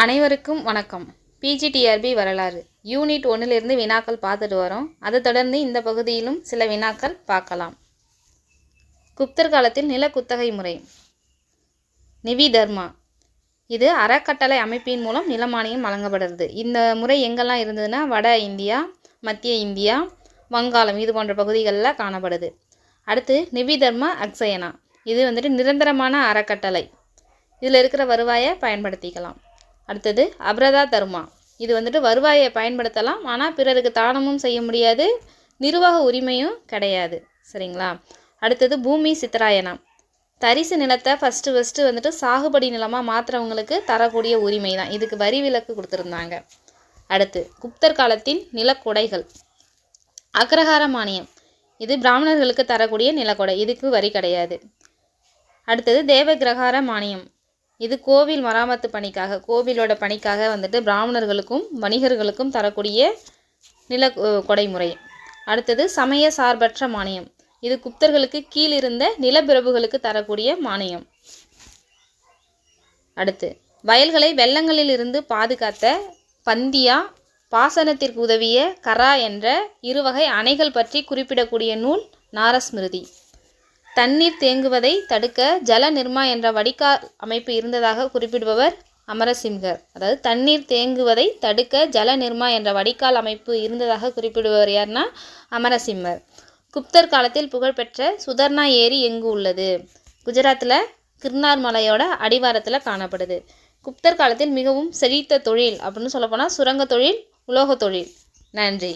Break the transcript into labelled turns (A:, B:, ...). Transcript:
A: அனைவருக்கும் வணக்கம். பிஜிடிஆர்பி வரலாறு. யூனிட் ஒன்றிலிருந்து வினாக்கள் பார்த்துட்டு வரோம். அதை தொடர்ந்து இந்த பகுதியிலும் சில வினாக்கள் பார்க்கலாம். குப்தர் காலத்தில் நில குத்தகை முறை. நிவி தர்மா. இது அறக்கட்டளை அமைப்பின் மூலம் நிலமானியம் வழங்கப்படுறது இந்த முறை எங்கெல்லாம் இருந்ததுன்னா வட இந்தியா மத்திய இந்தியா வங்காளம் இது போன்ற பகுதிகளில் காணப்படுது. அடுத்து நிவி தர்மா அக்ஸயனா இது வந்துட்டு நிரந்தரமான அறக்கட்டளை. இதில் இருக்கிற வருவாயை பயன்படுத்திக்கலாம். அடுத்தது அபரதா தர்மா. இது வந்துட்டு வருவாயை பயன்படுத்தலாம் ஆனால் பிறருக்கு தானமும் செய்ய முடியாது நிர்வாக உரிமையும் கிடையாது. சரிங்களா? அடுத்தது பூமி சித்தராயணம். தரிசு நிலத்தை ஃபஸ்ட்டு ஃபஸ்ட்டு வந்துட்டு சாகுபடி நிலமாக மாற்றுறவங்களுக்கு தரக்கூடிய உரிமை தான் இதுக்கு வரி விலக்கு கொடுத்துருந்தாங்க. அடுத்து குப்தர் காலத்தின் நிலக்கொடைகள். அக்ரஹார மானியம். இது பிராமணர்களுக்கு தரக்கூடிய நிலக்கொடை. இதுக்கு வரி கிடையாது. அடுத்தது தேவகிரகார மானியம். இது கோவில் மராமத்து பணிக்காக கோவிலோட பணிக்காக வந்துட்டு பிராமணர்களுக்கும் வணிகர்களுக்கும் தரக்கூடிய நில கொடைமுறை. அடுத்தது சமய சார்பற்ற மானியம். இது குப்தர்களுக்கு கீழ் இருந்த நிலப்பிரபுகளுக்கு தரக்கூடிய மானியம். அடுத்து வயல்களை வெள்ளங்களில் இருந்து பாதுகாத்த பந்தியா பாசனத்திற்கு உதவிய கரா என்ற இருவகை அணைகள் பற்றி குறிப்பிடக்கூடிய நூல் நாரஸ்மிருதி. தண்ணீர் தேங்குவதை தடுக்க ஜல நிர்மா என்ற வடிகால் அமைப்பு இருந்ததாக குறிப்பிடுபவர் அமரசிம்ஹர். அதாவது தண்ணீர் தேங்குவதை தடுக்க ஜல நிர்மா என்ற வடிகால் அமைப்பு இருந்ததாக குறிப்பிடுபவர் யாருன்னா அமரசிம்மர். குப்தர் காலத்தில் புகழ்பெற்ற சுதர்ணா ஏரி எங்கு உள்ளது? குஜராத்தில் கிர்னார் மலையோட அடிவாரத்தில் காணப்படுது. குப்தர் காலத்தில் மிகவும் செழித்த தொழில் அப்படின்னு சொல்லப்போனால் சுரங்க தொழில் உலோக தொழில். நன்றி.